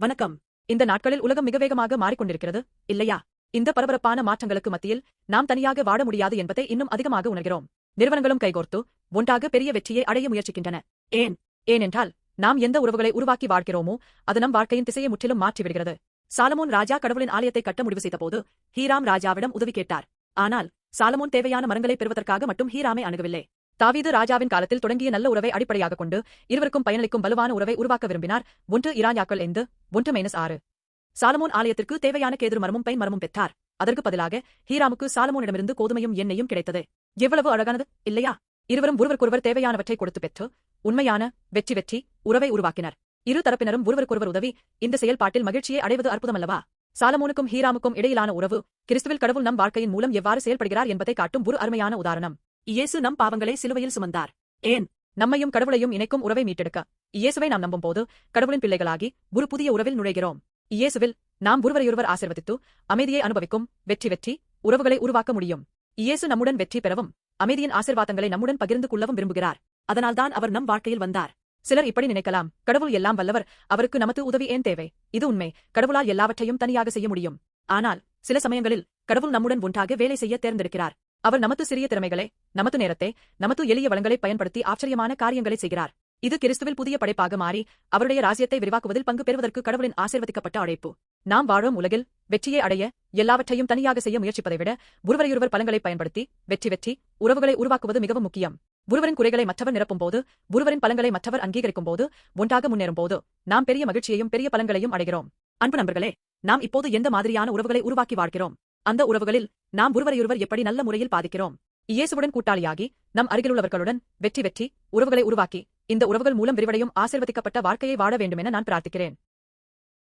வணக்கம். இந்த நாட்களில் உலகம் மிக வேகமாக மாறிக்கொண்டிருக்கிறது இல்லையா? இந்த பரபரப்பான மாற்றங்களுக்கு மத்தியில் நாம் தனியாக வாழ முடியாது என்பதை இன்னும் அதிகமாக உணர்கிறோம். நிறுவனங்களும் கைகோர்த்து ஒன்றாக பெரிய வெற்றியை அடைய முயற்சிக்கின்றன. ஏன்? ஏனென்றால் நாம் எந்த உறவுகளை உருவாக்கி வாழ்கிறோமோ அது நம் வாழ்க்கையின் திசையை முற்றிலும் மாற்றிவிடுகிறது. சாலமோன் ராஜா கடவுளின் ஆலயத்தை கட்ட முடிவு செய்தபோது ஹீராம் ராஜாவிடம் உதவி கேட்டார். ஆனால் சாலமோன் தேவையான மரங்களை பெறுவதற்காக மட்டும் ஹீராமை அணுகவில்லை. தாவீது ராஜாவின் காலத்தில் தொடங்கிய நல்ல உறவை அடிப்படையாக கொண்டு இருவருக்கும் பயனளிக்கும் வலுவான உறவை உருவாக்க விரும்பினார். ஒன்று இராஞ்சாக்கள் எந்து ஒன்று மைனஸ் ஆறு. சாலமோன் ஆலயத்திற்கு தேவையான கேதுரு மரமும் பைன் மரமும் பெற்றார். அதற்கு பதிலாக ஹீராமுக்கு சாலமோனிடமிருந்து கோதுமையும் எண்ணெயும் கிடைத்தது. எவ்வளவு அழகானது இல்லையா? இருவரும் ஒருவருக்கொருவர் தேவையானவற்றை கொடுத்து பெற்று உண்மையான வெற்றி வெற்றி உறவை உருவாக்கினர். இரு தரப்பினரும் ஒருவருக்கொருவர் உதவி இந்த செயல்பாட்டில் மகிழ்ச்சியை அடைவது அற்புதமல்லவா? சாலமோனுக்கும் ஹீராமுக்கும் இடையிலான உறவு கிறிஸ்துவில் கடவுள் நம் வாழ்க்கையின் மூலம் எவ்வாறு செயல்படுகிறார் என்பதை காட்டும் ஒரு அருமையான உதாரணம். இயேசு நம் பாவங்களை சிலுவையில் சுமந்தார். ஏன்? நம்மையும் கடவுளையும் இணைக்கும் உறவை மீட்டெடுக்க. இயேசுவை நாம் நம்பும்போது கடவுளின் பிள்ளைகளாகி ஒரு புதிய உறவில் நுழைகிறோம். இயேசுவில் நாம் ஒருவரையொருவர் ஆசிர்வதித்து அமைதியை அனுபவிக்கும் வெற்றி வெற்றி உறவுகளை உருவாக்க முடியும். இயேசு நம்முடன் வெற்றி பெறவும் அமைதியின் ஆசிர்வாதங்களை நம்முடன் பகிர்ந்து கொள்ளவும் விரும்புகிறார். அதனால்தான் அவர் நம் வாழ்க்கையில் வந்தார். சிலர் இப்படி நினைக்கலாம் கடவுள் எல்லாம் வல்லவர் அவருக்கு நமது உதவி ஏன் தேவை? இது உண்மை. கடவுளால் எல்லாவற்றையும் தனியாக செய்ய முடியும். ஆனால் சில சமயங்களில் கடவுள் நம்முடன் ஒன்றாக வேலை செய்ய தேர்ந்தெடுக்கிறார். அவர் நமது சிறிய திறமைகளை நமது நேரத்தை நமது எளிய வளங்களை பயன்படுத்தி ஆச்சரியமான காரியங்களை செய்கிறார். இது கிறிஸ்துவில் புதிய படைப்பாக மாறி அவருடைய ராசியத்தை விரிவாக்குவதில் பங்கு பெறுவதற்கு கடவுளின் ஆசிர்வதிக்கப்பட்ட அழைப்பு. நாம் வாழும் உலகில் வெற்றியை அடைய எல்லாவற்றையும் தனியாக செய்ய முயற்சிப்பதை விட ஒருவரையொருவர் பலங்களை பயன்படுத்தி வெற்றி வெற்றி உறவுகளை உருவாக்குவது மிகவும் முக்கியம். ஒருவரின் குறைகளை மற்றவர் நிரப்பும் போது ஒருவரின் பலங்களை மற்றவர் அங்கீகரிக்கும் போது ஒன்றாக முன்னேறும் போது நாம் பெரிய மகிழ்ச்சியையும் பெரிய பலன்களையும் அடைகிறோம். அன்பு நண்பர்களே நாம் இப்போது எந்த மாதிரியான உறவுகளை உருவாக்கி வாழ்கிறோம்? அந்த உறவுகளில் நாம் ஒருவரையொருவர் எப்படி நல்ல முறையில் பாதிக்கிறோம்? இயேசுவுடன் கூட்டாளியாகி நம் அருகிலுள்ளவர்களுடன் வெற்றி வெற்றி உறவுகளை உருவாக்கி இந்த உறவுகள் மூலம் விரிவடையும் ஆசிர்வதிக்கப்பட்ட வாழ்க்கையை வாழ வேண்டுமென நான் பிரார்த்திக்கிறேன்.